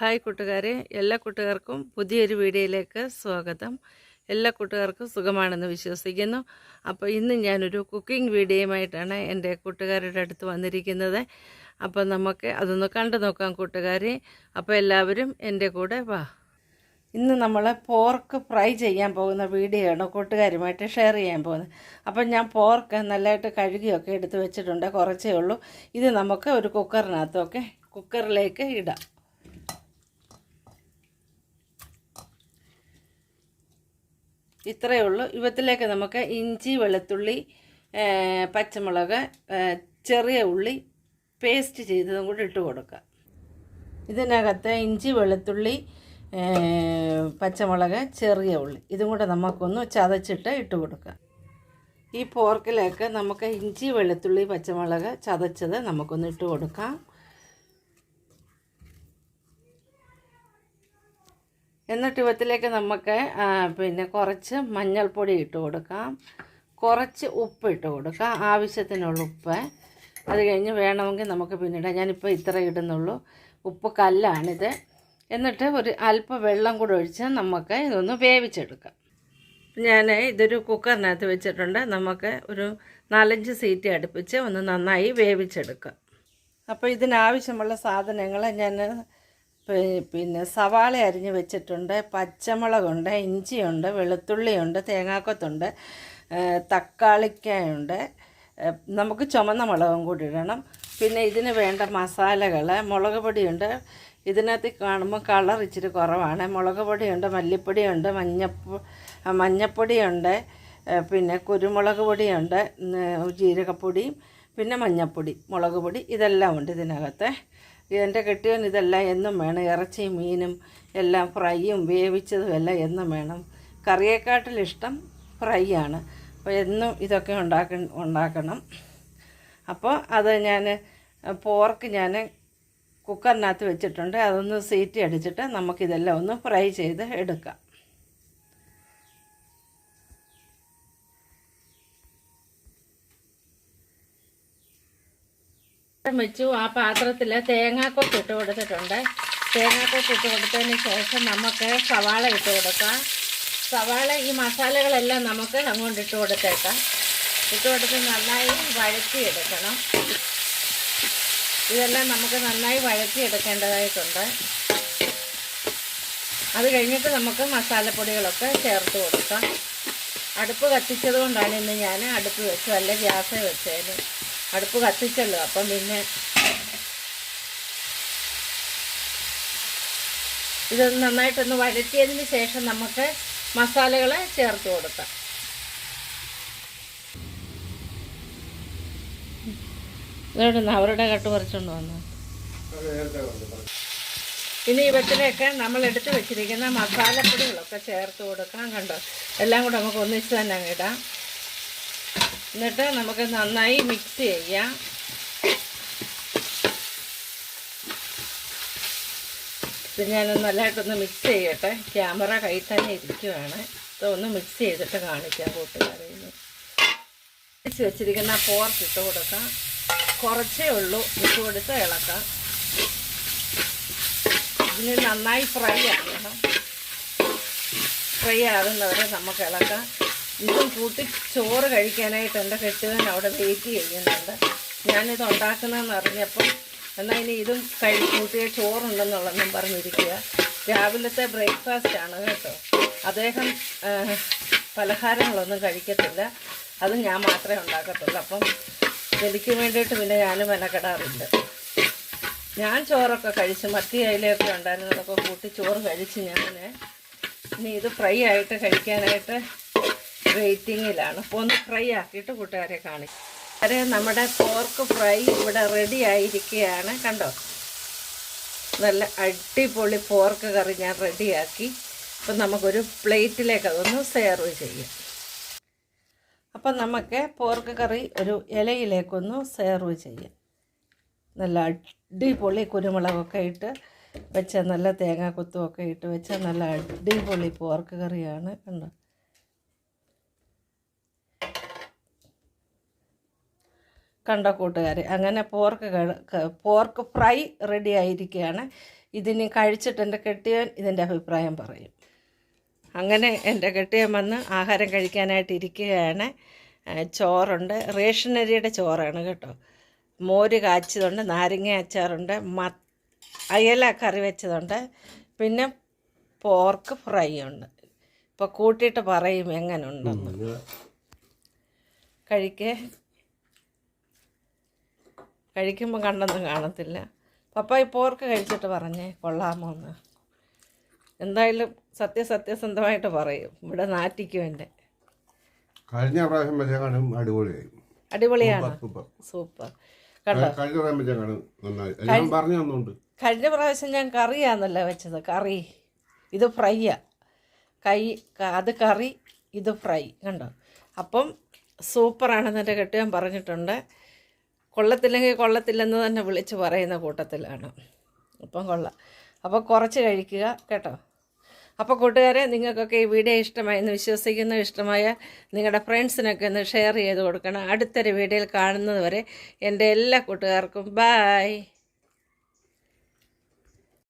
Hi കൂട്ടുകാരെ എല്ലാ കൂട്ടുകാർക്കും പുതിയൊരു വീഡിയോയിലേക്ക് സ്വാഗതം. എല്ലാ കൂട്ടുകാർക്കും സുഖമാണെന്ന് വിശ്വസിക്കുന്നു. അപ്പോൾ ഇന്ന് ഞാനൊരു കുക്കിംഗ് വീഡിയോയുമായിട്ടാണ് എന്റെ കൂട്ടുകാരുടെ അടുത്ത് വന്നിരിക്കുന്നത്. അപ്പോൾ നമുക്ക് അതൊന്ന് കണ്ടു നോക്കാം കൂട്ടുകാരെ. അപ്പോൾ എല്ലാവരും എന്റെ കൂടെ വാ. ഇന്ന് നമ്മൾ പോർക്ക് ഫ്രൈ ചെയ്യാൻ പോകുന്ന വീഡിയോ ആണ് കൂട്ടുകാരുമായിട്ട് ഷെയർ ചെയ്യാൻ പോകുന്നത്. അപ്പം ഞാൻ പോർക്ക് നല്ലതായിട്ട് കഴുകിയൊക്കെ എടുത്ത് വെച്ചിട്ടുണ്ട് കുറച്ചേ ഉള്ളൂ. ഇത് നമുക്ക് ഒരു കുക്കറിനകത്തൊക്കെ കുക്കറിലേക്ക് ഇടാം. ഇത്രയേ ഉള്ളൂ. ഇവത്തിലേക്ക് നമുക്ക് ഇഞ്ചി വെളുത്തുള്ളി പച്ചമുളക് ചെറിയ ഉള്ളി പേസ്റ്റ് ചെയ്തതും കൂടി ഇട്ട് കൊടുക്കുക. ഇതിനകത്ത് ഇഞ്ചി വെളുത്തുള്ളി പച്ചമുളക് ചെറിയ ഉള്ളി ഇതും കൂടെ നമുക്കൊന്ന് ചതച്ചിട്ട് ഇട്ട് കൊടുക്കുക. ഈ പോർക്കിലേക്ക് നമുക്ക് ഇഞ്ചി വെളുത്തുള്ളി പച്ചമുളക് ചതച്ചത് നമുക്കൊന്ന് ഇട്ട് കൊടുക്കാം. എന്നിട്ട് ഇവത്തിലേക്ക് നമുക്ക് പിന്നെ കുറച്ച് മഞ്ഞൾപ്പൊടി ഇട്ട് കൊടുക്കാം. കുറച്ച് ഉപ്പ് ഇട്ട് കൊടുക്കാം. ആവശ്യത്തിനുള്ള ഉപ്പ്. അത് കഴിഞ്ഞ് വേണമെങ്കിൽ നമുക്ക് പിന്നീട് ഞാനിപ്പോൾ ഇത്ര ഇടുന്നുള്ളൂ. ഉപ്പ് കല്ലാണിത്. എന്നിട്ട് ഒരു അല്പം വെള്ളം കൂടെ ഒഴിച്ച് നമുക്ക് ഇതൊന്ന് വേവിച്ചെടുക്കാം. ഞാൻ ഇതൊരു കുക്കറിനകത്ത് വെച്ചിട്ടുണ്ട്. നമുക്ക് ഒരു നാലഞ്ച് സീറ്റ് അടുപ്പിച്ച് ഒന്ന് നന്നായി വേവിച്ചെടുക്കാം. അപ്പോൾ ഇതിനാവശ്യമുള്ള സാധനങ്ങൾ ഞാൻ പിന്നെ സവാള അരിഞ്ഞ് വെച്ചിട്ടുണ്ട് പച്ചമുളകുണ്ട് ഇഞ്ചിയുണ്ട് വെളുത്തുള്ളിയുണ്ട് തേങ്ങാക്കൊത്തുണ്ട് തക്കാളിക്കായുണ്ട്. നമുക്ക് ചുമന്ന മുളകും കൂടി ഇടണം. പിന്നെ ഇതിന് വേണ്ട മസാലകൾ മുളക് പൊടിയുണ്ട്. ഇതിനകത്ത് കാണുമ്പോൾ കളർ ഇച്ചിരി കുറവാണ്. മുളക് പൊടിയുണ്ട് മല്ലിപ്പൊടിയുണ്ട് മഞ്ഞപ്പ മഞ്ഞപ്പൊടിയുണ്ട് പിന്നെ കുരുമുളക് പൊടിയുണ്ട് ജീരകപ്പൊടിയും പിന്നെ മഞ്ഞപ്പൊടി മുളക് പൊടി ഇതെല്ലാം ഉണ്ട് ഇതിനകത്ത്. എന്റെ കെട്ടിയവൻ ഇതെല്ലാം എന്നും വേണം. ഇറച്ചിയും മീനും എല്ലാം ഫ്രൈയും വേവിച്ചതും എല്ലാം എന്നും വേണം. കറിയേക്കാട്ടിലിഷ്ടം ഫ്രൈ ആണ്. അപ്പോൾ എന്നും ഇതൊക്കെ ഉണ്ടാക്ക ഉണ്ടാക്കണം. അപ്പോൾ അത് ഞാൻ പോർക്ക് ഞാൻ കുക്കറിനകത്ത് വെച്ചിട്ടുണ്ട്. അതൊന്ന് സീറ്റി അടിച്ചിട്ട് നമുക്കിതെല്ലാം ഒന്ന് ഫ്രൈ ചെയ്ത് എടുക്കാം. വെച്ചു. ആ പാത്രത്തിൽ തേങ്ങാക്കൊത്ത് ഇട്ട് കൊടുത്തിട്ടുണ്ട്. തേങ്ങാക്കൊത്ത് ഇട്ട് കൊടുത്തതിന് ശേഷം നമുക്ക് സവാള ഇട്ട് കൊടുക്കാം. സവാള ഈ മസാലകളെല്ലാം നമുക്ക് അങ്ങോട്ട് ഇട്ട് കൊടുത്തേക്കാം. ഇട്ട് കൊടുത്ത് നന്നായി വഴറ്റിയെടുക്കണം. ഇതെല്ലാം നമുക്ക് നന്നായി വഴറ്റിയെടുക്കേണ്ടതായിട്ടുണ്ട്. അത് കഴിഞ്ഞിട്ട് നമുക്ക് മസാലപ്പൊടികളൊക്കെ ചേർത്ത് കൊടുക്കാം. അടുപ്പ് കത്തിച്ചത് കൊണ്ടാണ് ഇന്ന് ഞാൻ അടുപ്പ് വെച്ചു അല്ല ഗ്യാസ് വെച്ചതിന് അടുപ്പ് കത്തിച്ചല്ലോ. അപ്പം പിന്നെ ഇത് നന്നായിട്ടൊന്ന് വഴറ്റിയതിന് ശേഷം നമുക്ക് മസാലകൾ ചേർത്ത് കൊടുക്കാം. ഇതെവിടുന്ന് അവരുടെ കട്ട് പറിച്ചുകൊണ്ട് വന്നു? ഇനി ഇവറ്റിലൊക്കെ നമ്മൾ എടുത്ത് വെച്ചിരിക്കുന്ന മസാലപ്പൊടികളൊക്കെ ചേർത്ത് കൊടുക്കാം കണ്ടോ? എല്ലാം കൂടെ നമുക്ക് ഒന്നിച്ച് തന്നെ അങ്ങ് ഇടാം. എന്നിട്ട് നമുക്ക് നന്നായി മിക്സ് ചെയ്യാം. ഇത് ഞാൻ നല്ലതായിട്ടൊന്ന് മിക്സ് ചെയ്യട്ടെ. ക്യാമറ കയ്യിൽ തന്നെ ഇരിക്കുവാണ്. ഇതൊന്ന് മിക്സ് ചെയ്തിട്ട് കാണിക്കാം കൂട്ടുകാരെ. മിക്സ് വെച്ചിരിക്കുന്ന പോർക്ക് ഇട്ട് കൊടുക്കാം. കുറച്ചേ ഉള്ളൂ. ഇട്ട് കൊടുത്ത് ഇളക്കാം. ഇതിന് നന്നായി ഫ്രൈ ആകണം ഫ്രൈ ആകുന്നവരെ നമുക്ക് ഇളക്കാം. ഇതും കൂട്ടി ചോറ് കഴിക്കാനായിട്ട് എന്റെ കെട്ടുകൻ അവിടെ വെയിറ്റ് ചെയ്യുന്നുണ്ട്. ഞാനിത് ഉണ്ടാക്കുന്നതെന്ന് അറിഞ്ഞപ്പം എന്നാൽ ഇനി ഇതും കഴി കൂട്ടിയ ചോറുണ്ടെന്നുള്ളതും പറഞ്ഞിരിക്കുക. രാവിലത്തെ ബ്രേക്ക്ഫാസ്റ്റ് ആണ് കേട്ടോ. അദ്ദേഹം പലഹാരങ്ങളൊന്നും കഴിക്കത്തില്ല. അത് ഞാൻ മാത്രമേ ഉണ്ടാക്കത്തുള്ളൂ. അപ്പം എനിക്ക് വേണ്ടിയിട്ട് പിന്നെ ഞാനും മെനക്കെടാറുണ്ട്. ഞാൻ ചോറൊക്കെ കഴിച്ച് മത്തി അയിലൊക്കെ ഉണ്ടായിരുന്നതൊക്കെ കൂട്ടി ചോറ് കഴിച്ച് ഞാൻ ഇനി ഇത് ഫ്രൈ ആയിട്ട് കഴിക്കാനായിട്ട് വെയിറ്റിങ്ങിലാണ് അപ്പോൾ ഒന്ന് ഫ്രൈ ആക്കിയിട്ട് കൂട്ടുകാരെ കാണിക്കും. അത് നമ്മുടെ പോർക്ക് ഫ്രൈ ഇവിടെ റെഡി ആയിരിക്കുകയാണ്. കണ്ടോ? നല്ല അടിപൊളി പോർക്ക് കറി ഞാൻ റെഡിയാക്കി അപ്പം നമുക്കൊരു പ്ലേറ്റിലേക്ക് അതൊന്ന് സെർവ് ചെയ്യാം. അപ്പം നമുക്ക് പോർക്ക് കറി ഒരു ഇലയിലേക്കൊന്ന് സെർവ് ചെയ്യാം. നല്ല അടിപൊളി കുരുമുളകൊക്കെ ഇട്ട് വെച്ച നല്ല തേങ്ങാക്കൊത്തുമൊക്കെ ഇട്ട് വെച്ച നല്ല അടിപൊളി പോർക്ക് കറിയാണ്. കണ്ടോ? കണ്ട കൂട്ടുകാർ അങ്ങനെ പോർക്ക് പോർക്ക് ഫ്രൈ റെഡി ആയിരിക്കുകയാണ് ഇതിനി കഴിച്ചിട്ട് എന്റെ കെട്ടിയവൻ ഇതിന്റെ അഭിപ്രായം പറയും. അങ്ങനെ എന്റെ കെട്ടിയൻ വന്ന് ആഹാരം കഴിക്കാനായിട്ട് ഇരിക്കുകയാണ്. ചോറുണ്ട്. റേഷൻ അരിയുടെ ചോറാണ് കേട്ടോ. മോര് കാച്ചതുണ്ട് നാരങ്ങ അച്ചാറുണ്ട് മ അയല കറി വെച്ചതുണ്ട്. പിന്നെ പോർക്ക് ഫ്രൈ ഉണ്ട് ഇപ്പോൾ കൂട്ടിയിട്ട് പറയും എങ്ങനെ ഉണ്ടെന്ന് കഴിക്കേ. കഴിക്കുമ്പോൾ കണ്ടൊന്നും കാണത്തില്ല. പപ്പ ഈ പോർക്ക് കഴിച്ചിട്ട് പറഞ്ഞേ കൊള്ളാമോ എന്ന് എന്തായാലും സത്യസത്യസന്ധമായിട്ട് പറയും. ഇവിടെ നാറ്റിക്കും എന്റെ കഴിഞ്ഞ പ്രാവശ്യം വെച്ചേക്കാളും അടിപൊളിയായി. അടിപൊളിയാണ്. സൂപ്പർ കഴിഞ്ഞ പ്രാവശ്യം ഞാൻ കറിയാന്നല്ല വെച്ചത്? കറി. ഇത് ഫ്രൈയാ. കൈ അത് കറി ഇത് ഫ്രൈ. കണ്ടോ? അപ്പം സൂപ്പറാണെന്ന് എന്റെ കെട്ടിയാൻ പറഞ്ഞിട്ടുണ്ട്. കൊള്ളത്തില്ലെങ്കിൽ കൊള്ളത്തില്ലെന്ന് തന്നെ വിളിച്ച് പറയുന്ന കൂട്ടത്തിലാണ്. ഇപ്പം കൊള്ളാം. അപ്പോൾ കുറച്ച് കഴിക്കുക കേട്ടോ. അപ്പോൾ കൂട്ടുകാരെ നിങ്ങൾക്കൊക്കെ ഈ വീഡിയോ ഇഷ്ടമായി എന്ന് വിശ്വസിക്കുന്നു. ഇഷ്ടമായ നിങ്ങളുടെ ഫ്രണ്ട്സിനൊക്കെ ഒന്ന് ഷെയർ ചെയ്ത് കൊടുക്കണം. അടുത്തൊരു വീഡിയോയിൽ കാണുന്നത് വരെ എന്റെ എല്ലാ കൂട്ടുകാർക്കും ബായ്.